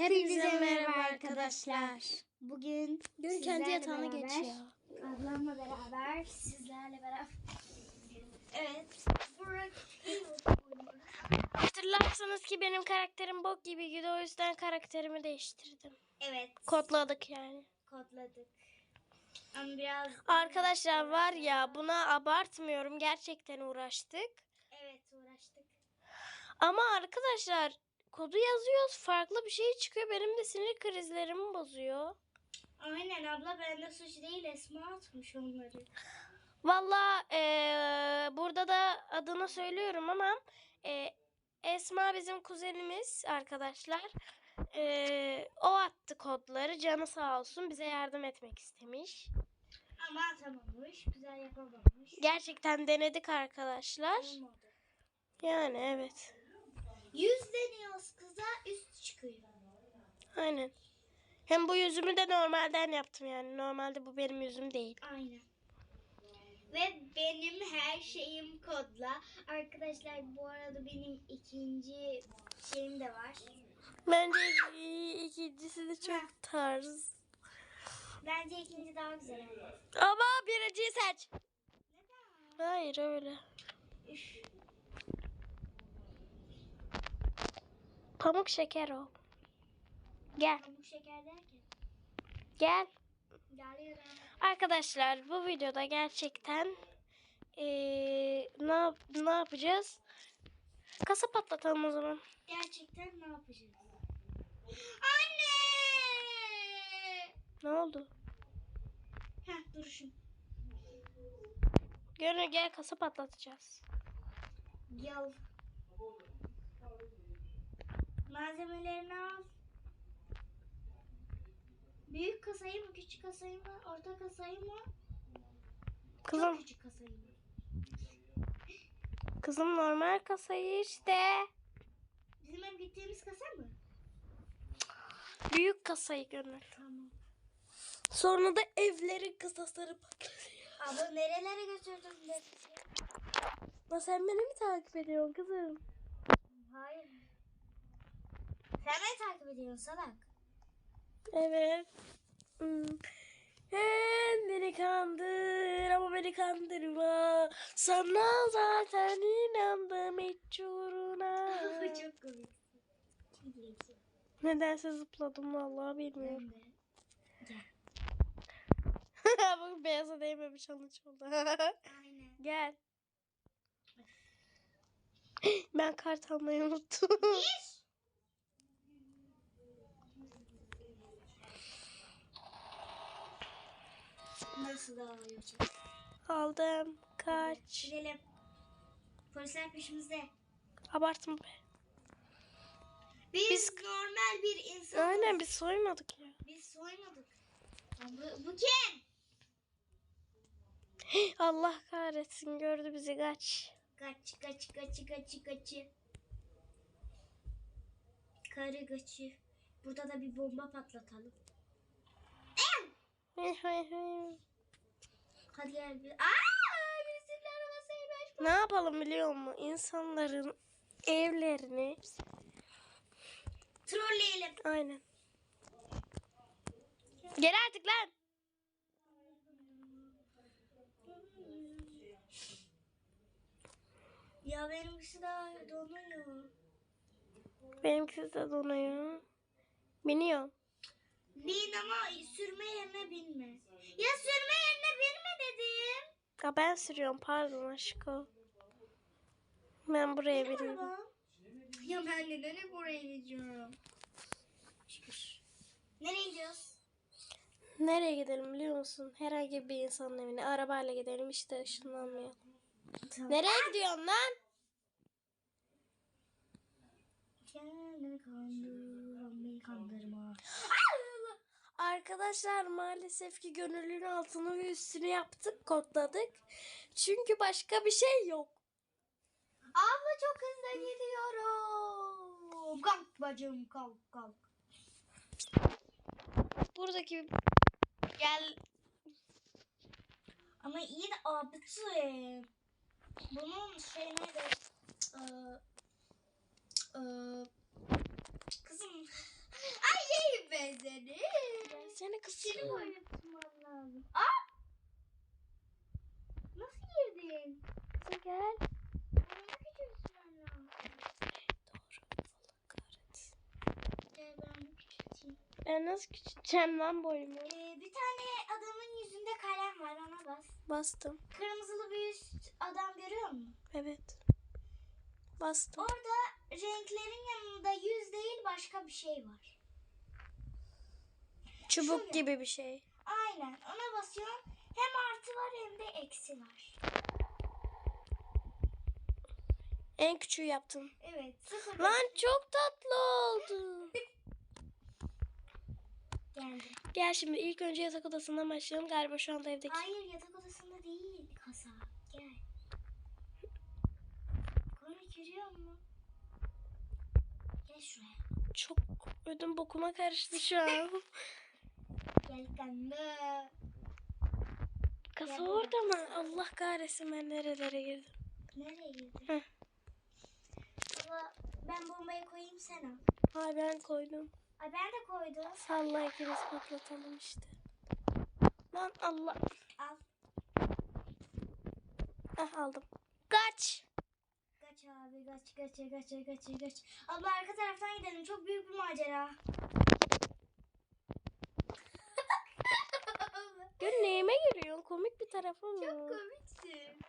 Hepinize merhaba arkadaşlar. Bugün Görün kendi yatağına beraber, geçiyor. Ablamla beraber, sizlerle beraber. Evet. Hatırlarsanız ki benim karakterim bok gibiydi. O yüzden karakterimi değiştirdim. Evet. Kodladık yani. Kodladık. Ama biraz... Arkadaşlar var ya buna abartmıyorum. Gerçekten uğraştık. Evet uğraştık. Ama arkadaşlar kodu yazıyoruz. Farklı bir şey çıkıyor. Benim de sinir krizlerimi bozuyor. Aynen abla bende suç değil Esma atmış onları. Valla eee, burada da adını söylüyorum ama eee, Esma bizim kuzenimiz arkadaşlar. Eee, o attı kodları. Canı sağ olsun bize yardım etmek istemiş. Ama atamamış. Güzel yapamamış. Gerçekten denedik arkadaşlar. Olmadı. Yani evet. Yüz deniyoruz kıza üst çıkıyor. Aynen. Hem bu yüzümü de normalden yaptım yani. Normalde bu benim yüzüm değil. Aynen. Ve benim her şeyim kodla. Arkadaşlar bu arada benim ikinci şeyim de var. Bence ikincisi de çok tarz. Bence ikinci daha güzel. Ama birinciyi seç. Neden? Hayır öyle. Üf. Pamuk şeker o. Gel. Pamuk şeker derken. Gel. Geliyorum. Arkadaşlar bu videoda gerçekten eee, ne, yap- ne yapacağız? Kasa patlatalım o zaman. Gerçekten ne yapacağız? Anne! Ne oldu? Heh duruşum. Gönül gel kasa patlatacağız. Gel. Malzemelerini al. Büyük kasayı mı, küçük kasayı mı, orta kasayı mı? Çok Kızım, küçük kasayı mı? kızım normal kasayı işte. Bizim hep gittiğimiz kasa mı? Büyük kasayı Gönül. Tamam. Sonra da evlerin kasasları patlatıyor. Abla nerelere götürdün? Lan sen beni mi takip ediyorsun kızım? Sen beni takip ediyorsun salak. Evet. Hmm. Sen beni kandır ama beni kandırma. Sana zaten inandım hiç uğruna. Çok komik. Nedense zıpladım vallahi bilmiyorum. Bak beyaza değmemiş challenge oldu. Aynen. Gel. Ben kart almayı unuttum. Nasıl dağılıyor? Aldım. Kaç. Gidelim. Polisler peşimizde. Abartma be. Biz, Biz- normal bir insanız. Aynen biz soymadık ya. Biz soymadık. Bu, bu kim? Allah kahretsin gördü bizi kaç. Kaç kaç kaç kaç kaç. Karı kaçı. Burada da bir bomba patlatalım. Hadi gel bir. Aa! Arabasıymış. Ne yapalım biliyor musun? İnsanların evlerini Trolleyelim. aynen. Gel artık lan. Ya benimkisi daha donuyor. Benimkisi de donuyor. Biniyor. Bin ama sürme yerine binme. Ya sürme yerine binme dedim. Ya ben sürüyorum pardon aşkım. Ben buraya Benim biniyorum. arabam. Ya ben neden hep oraya gidiyorum? Şükür. Nereye gidiyoruz? Nereye gidelim biliyor musun? Herhangi bir insanın evine arabayla gidelim işte ışınlanmayalım. Nereye gidiyorsun lan? Kendini kandır, beni kandırma. Arkadaşlar maalesef ki gönüllünün altını ve üstünü yaptık, kodladık. Çünkü başka bir şey yok. Abla çok hızlı gidiyorum. Kalk bacım kalk kalk. Buradaki gel Ama iyi de abisi. Bunun şey neydi? Ee, ee, kızım. Ay benzeri. Gelsene kız. Seni oynatman lazım. Aa! Nasıl girdin? Bize gel. Bana küçültmen lazım. Doğru. Allah kahretsin. Gel ben küçülteyim. Ben nasıl küçülteceğim lan boyumu? Ee, bir tane adamın yüzünde kalem var ona bas. Bastım. Kırmızılı bir üst adam görüyor musun? Evet. Bastım. Orada renklerin yanında yüz değil başka bir şey var. Çubuk şöyle. gibi bir şey. Aynen ona basıyorsun. Hem artı var hem de eksi var. En küçüğü yaptım. Evet sıfır. Lan çok tatlı oldu. geldi. Gel şimdi ilk önce yatak odasından başlayalım. Galiba şu anda evdeki. Hayır yatak odasında değil kasa. Gel. Komik yürüyor mu? Gel şuraya. Çok ödüm bokuma karıştı şu an. Gel kanka. Kasa orada mı? Allah kahretsin ben nerelere girdim. Nereye girdin? Heh. Baba ben bombayı koyayım sen al. Ay ben koydum. Ay ben de koydum. Salla ikimiz patlatalım işte. Lan Allah. Al. Ah aldım. Kaç. Kaç abi kaç kaç kaç kaç kaç. Abla arka taraftan gidelim. Çok büyük bir macera. Gör neyime giriyorsun? Komik bir tarafı mı? Çok komiksin.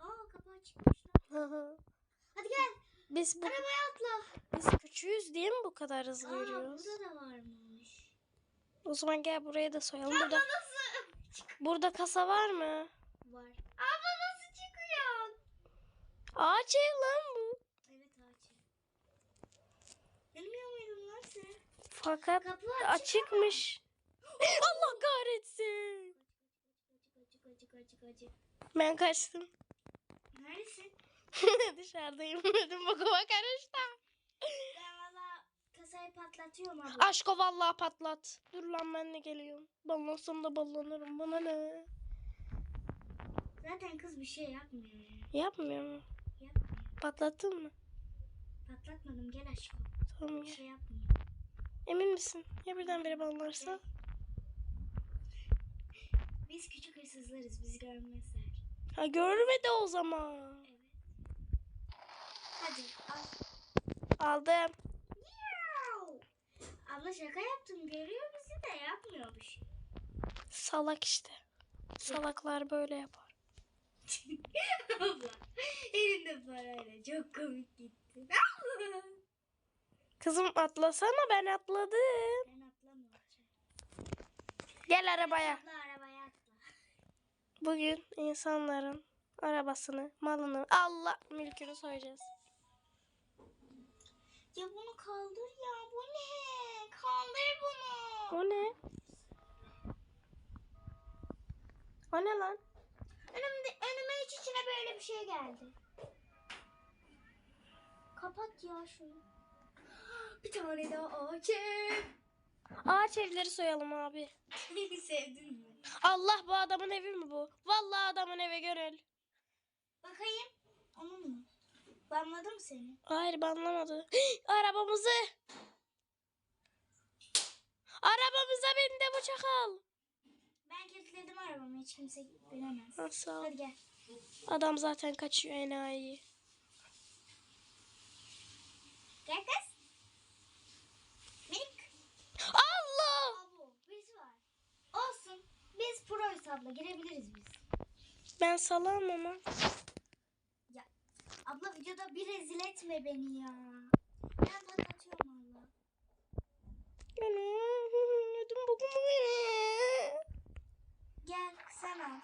Aa kapı açıkmış lan. Hadi gel. biz bu Arabaya atla. biz küçüğüz diye mi bu kadar hızlı Aa yürüyoruz? burada da varmış. O zaman gel buraya da soyalım. Burada nasıl? burada kasa var mı? Var. Abla nasıl çıkıyor? Ağaç ev lan bu. Evet ağaç. Bilmiyor muydun lan sen? Fakat Kapı açık. açıkmış. Allah kahretsin. Açık. Ben kaçtım. Neredesin? Dışarıdayım. Ödüm bokuma karıştı. Ben valla kasayı patlatıyorum abla. Aşko vallahi patlat. Dur lan ben de geliyorum. Ballansam da ballanırım. Bana ne? Zaten kız bir şey yapmıyor ya. Yapmıyor mu? Yapmıyor. Patlattın mı? Patlatmadım gel aşkım. Tamam Bir şey yapmıyor. Emin misin? Ya birdenbire ballarsa? Biz küçük hırsızlarız bizi görmezler. Ha görmedi o zaman. Evet. Hadi al. Aldım. Miau. Abla şaka yaptım görüyor bizi de yapmıyor bir şey. Salak işte. Salaklar böyle yapar. Abla elinde parayla çok komik gitti. Kızım atlasana ben atladım. ben atlamayacağım. Gel arabaya. Arabaya atla. Bugün insanların arabasını, malını, Allah mülkünü soyacağız. Ya bunu kaldır ya bu ne? Kaldır bunu. O ne? O ne lan? Önümde, önüme hiç içine böyle bir şey geldi. Kapat ya şunu. Bir tane daha ağaç ev. Ağaç evleri soyalım abi. Sevdin mi? Allah bu adamın evi mi bu? Vallahi adamın evi gönül. Bakayım. Onun mu? Banladım seni. Hayır banlamadı. Arabamızı. Arabamıza bindi bu çakal. Ben kilitledim arabamı. Hiç kimse bilemez. Ha, sağ ol. Hadi gel. Adam zaten kaçıyor enayi. Gel kız. Minik. Allah! Abo biz var. Olsun. Biz proyuz abla. Girebiliriz biz. Ben salam ama. Abla videoda bir rezil etme beni ya. Ben patlatıyorum valla. Ödüm bokumu Gel sen al.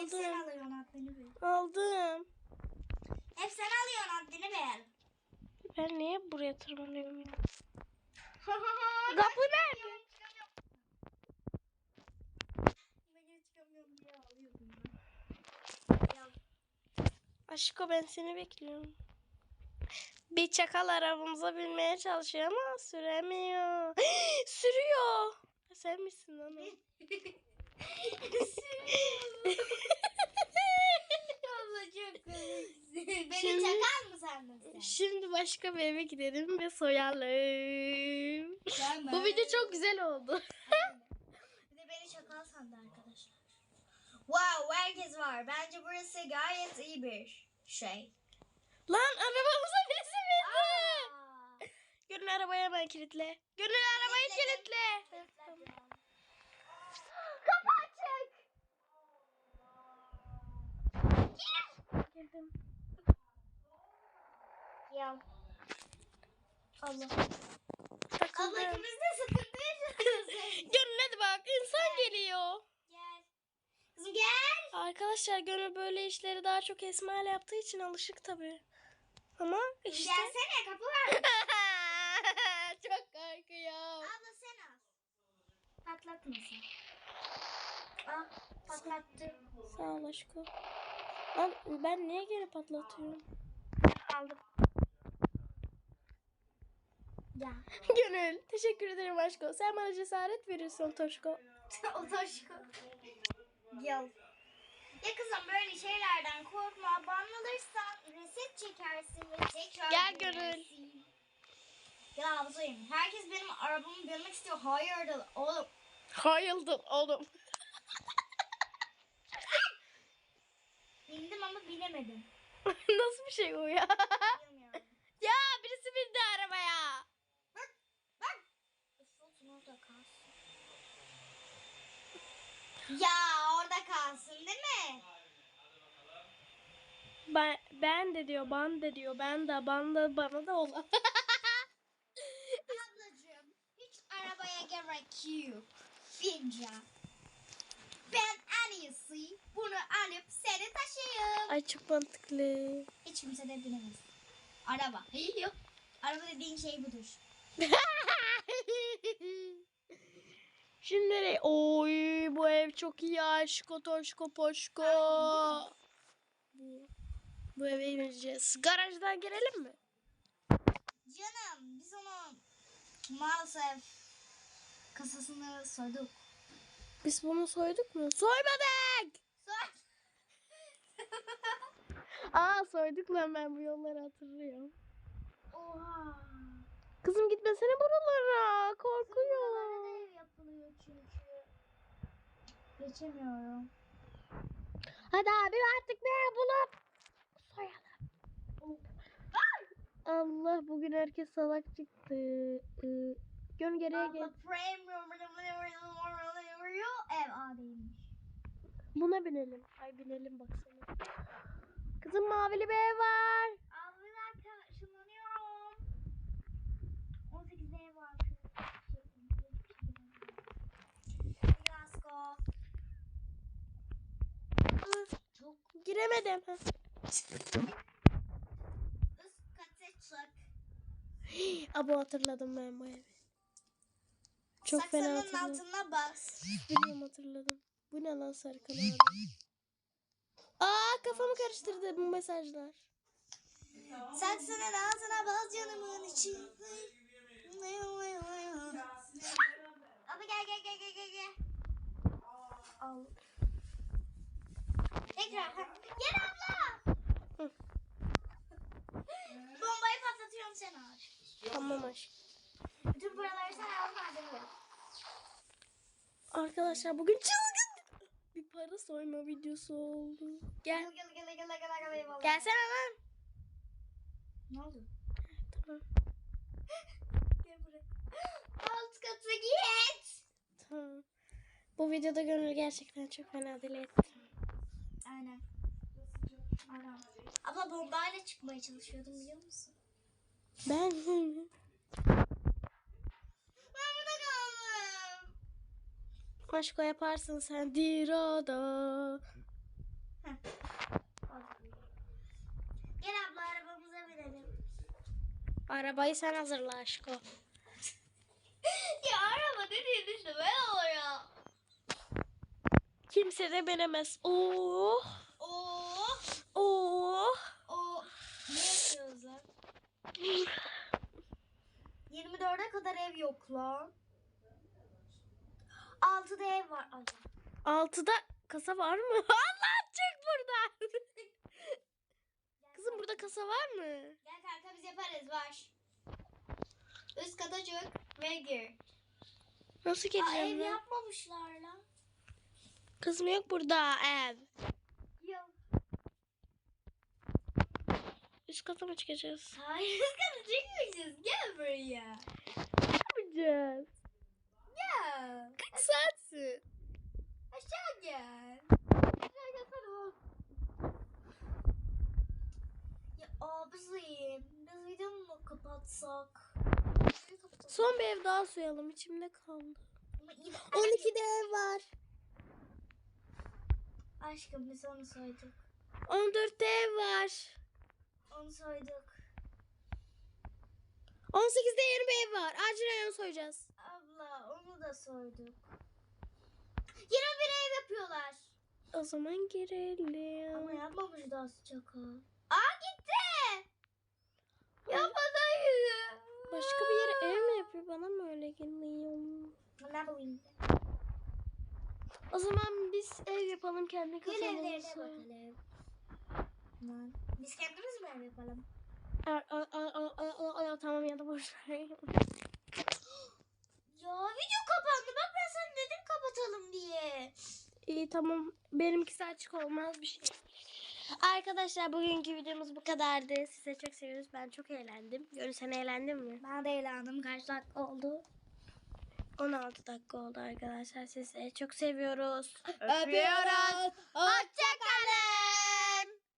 Hep sen Aldım. alıyorsun haddini bil. Aldım. Hep sen alıyorsun haddini bil. Ben niye buraya tırmanıyorum ya? Kapı nerede? Ben çıkamıyorum diye ağlıyordum ben. Ya Aşko ben seni bekliyorum. Bir çakal arabamıza binmeye çalışıyor ama süremiyor. Sürüyor. Sen misin lan o? Beni Şimdi- çakal mı sandın sen? Şimdi başka bir eve gidelim ve soyalım. Bu video çok güzel oldu. Bir de beni çakal sandı arkadaşlar. Wow herkes var. Bence burası gayet iyi bir şey. Lan arabamıza birisi bindi. Gönül arabayı hemen kilitle. Gönül arabayı Kilitledim. kilitle. Kapı açık. Girdim. Ya. Allah. Takıldım. Abla ikimiz de sıkıntı yaşıyoruz. Gönül hadi bak insan geliyor. Gel. Arkadaşlar Gönül böyle işleri daha çok Esma ile yaptığı için alışık tabii. Ama işte. Gelsene kapı var. çok korkuyorum. Abla sen al. Patlatmasın. Ah patlattı. Sağ ol aşkım. Lan ben niye geri patlatıyorum? Aldım. Ya. Gönül teşekkür ederim aşkım. Sen bana cesaret veriyorsun Toşko. o taşko. Gel. Ya kızım böyle şeylerden korkma. Banlanırsan reset çekersin ve tekrar Gel girersin. Ya ablayım. Herkes benim arabamı görmek istiyor. Hayırdır oğlum. Hayıldın oğlum. Bindim ama binemedim. Nasıl bir şey o ya? Bilmiyorum. ya birisi bindi arabaya. Orada kalsın. Ya kalsın değil mi? Ben, ben de diyor, ban de diyor, ben de, ban da, bana da olan. Ablacığım hiç arabaya gerek yok. Bince. Ben en iyisi bunu alıp seni taşıyayım. Ay çok mantıklı. Hiç kimse de bilemez. Araba. Yok. Araba dediğin şey budur. Şimdi nereye? Oy bu ev çok iyi aşko toşko poşko. Bu, eve ineceğiz. Garajdan girelim mi? Canım biz onu maalesef kasasını soyduk. Biz bunu soyduk mu? Soymadık. Soy. Aa soyduk lan ben bu yolları hatırlıyorum. Oha. Kızım gitmesene buralara. Korkuyorum. da ev yapılıyor çünkü. Geçemiyorum. Hadi abi artık ev bulup soyalım. Allah bugün herkes salak çıktı. Ee, Gön geriye gel. ev. Buna binelim. Ay binelim baksana. Kızım mavili bir ev var. Abi bir dakika ışınlanıyorum. 18 ev var. Glasgow. Çok Giremedim. Abo hatırladım ben bu evi. Çok fena Saksanın hatırladım. altına bas. Biliyorum hatırladım. Bu ne lan Serkan abi? Aa kafamı karıştırdı bu mesajlar. Saksının altına bas canımın içi. Abi gel gel gel gel gel gel. Al. Tekrar. ha. Gel abla. Hı. Bombayı patlatıyorum sen ağır. Tamam aşkım. Bütün paraları sen al malzemeleri. Arkadaşlar bugün çılgın bir para soyma videosu oldu. Gel. Gel gel gel gel gel gel gel gel. Gelsene lan. Ne oldu? Tamam. Gel buraya. Alt kata git. Tamam. Bu videoda gönül gerçekten çok fena deli etti. Aynen. Aynen. Abla bombayla çıkmaya çalışıyordum biliyor musun? Ben Ben burada kaldım. Aşko yaparsın sen dirada. Gel abla arabamıza binelim. Arabayı sen hazırla aşko. ya araba dediğin işte ben oluyor. Kimse de binemez. Oh. Oo. Oh. O ne yapıyoruz lan? 24'e kadar ev yok lan. 6'da ev var. Allah. Altıda kasa var mı? Allah çık buradan. Kızım burada kasa var mı? Gel kanka biz yaparız var. Üst kata çık ve gir. Nasıl Aa, geleceğim ev ben? yapmamışlar lan. Kızım yok burada ev. Yok. Üst Üst kata mı çıkacağız? Hayır çıkmayacağız. Gel buraya. Yapacağız. Gel. Kaç saatsin? Aşağı gel. Aşağı gelsene. Ya abicim biz videomu mu kapatsak? Son bir ev daha soyalım. içimde kaldı. Ama yine- 12'de ev var. Aşkım biz onu soyduk. 14'te ev var. Onu soyduk. 18'de yeni bir ev var. Acilen onu soyacağız. Da soyduk. Yine bir ev yapıyorlar. O zaman girelim. Ama yapmamış daha sıcak ha. Aa gitti. Yapmadı. Başka bir yere ev mi yapıyor? Bana mı öyle geliyor? Ne yapayım? O zaman biz ev yapalım kendi kazanımızı. bakalım. Lan, Biz kendimiz mi ev yapalım? Aa, aa, aa, aa, aa, aa, Tamam ya da boş ver. Ya video kapandı. Bak ben sana dedim kapatalım diye. İyi tamam. Benimkisi açık olmaz bir şey. Arkadaşlar bugünkü videomuz bu kadardı. Size çok seviyoruz. Ben çok eğlendim. Görün sen eğlendin mi? Ben de eğlendim. Kaç dakika oldu? 16 dakika oldu arkadaşlar. Sizi çok seviyoruz. Öpüyoruz. Hoşçakalın.